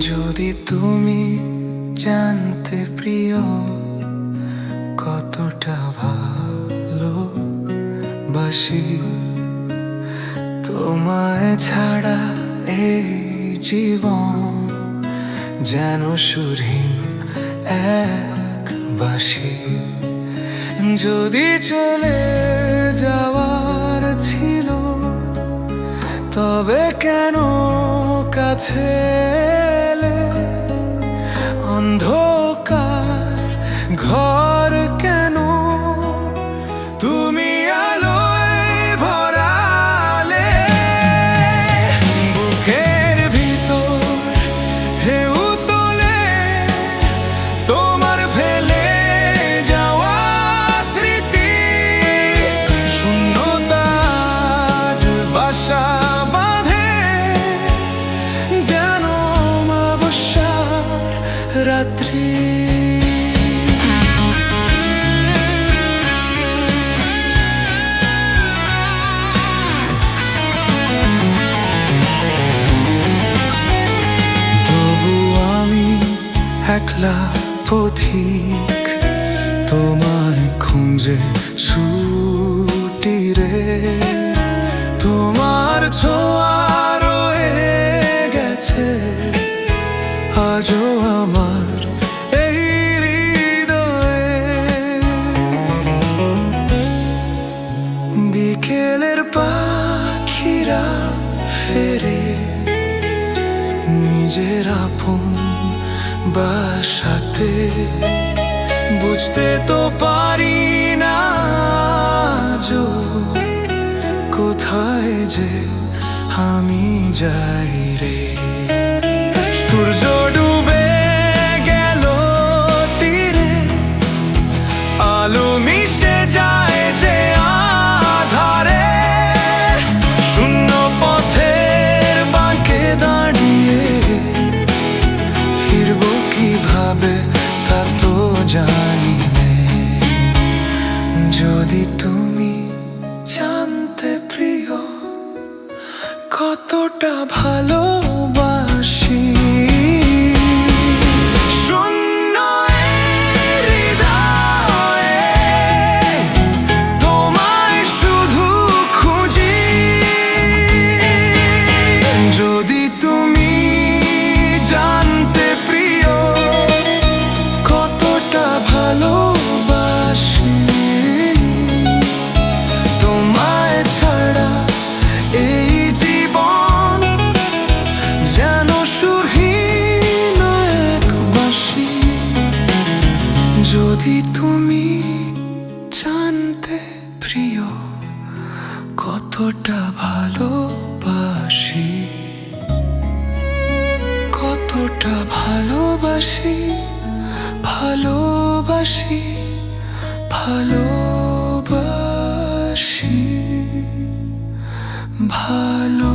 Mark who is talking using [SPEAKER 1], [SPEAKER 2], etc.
[SPEAKER 1] যদি তুমি জানতে প্রিয়, কতটা ভালো বাসি। তোমায় ছাড়া এই জীবন যেন সুরহীন এক বাসি। যদি চলে যাওয়ার ছিল, তবে কেন কাছে তুমি ভরালে বুকের ভিতর তোলে তোমার যাওয়া স্মৃতি বাঁধে যেন রাত্রি একলা পথিক, তোমায় খুঁজে ছুটি রে। তোমার ছোঁয়া রয়ে গেছে, আজও আমার এই হৃদয়ে। বিকেলের পাখিরা ফেরে, নিজের আপন বাসাতে বুঝতে তো পারি না যো কোথায় যে আমি যাই রে। সূর্য ডুবে কীভাবে তা তো জানি যদি তুমি জানতে প্রিয় কতটা ভালোবাসি যদি তুমি জানতে প্রিয় কতটা ভালোবাসি? কতটা ভালোবাসি? ভালোবাসি ভালোবাসি ভাই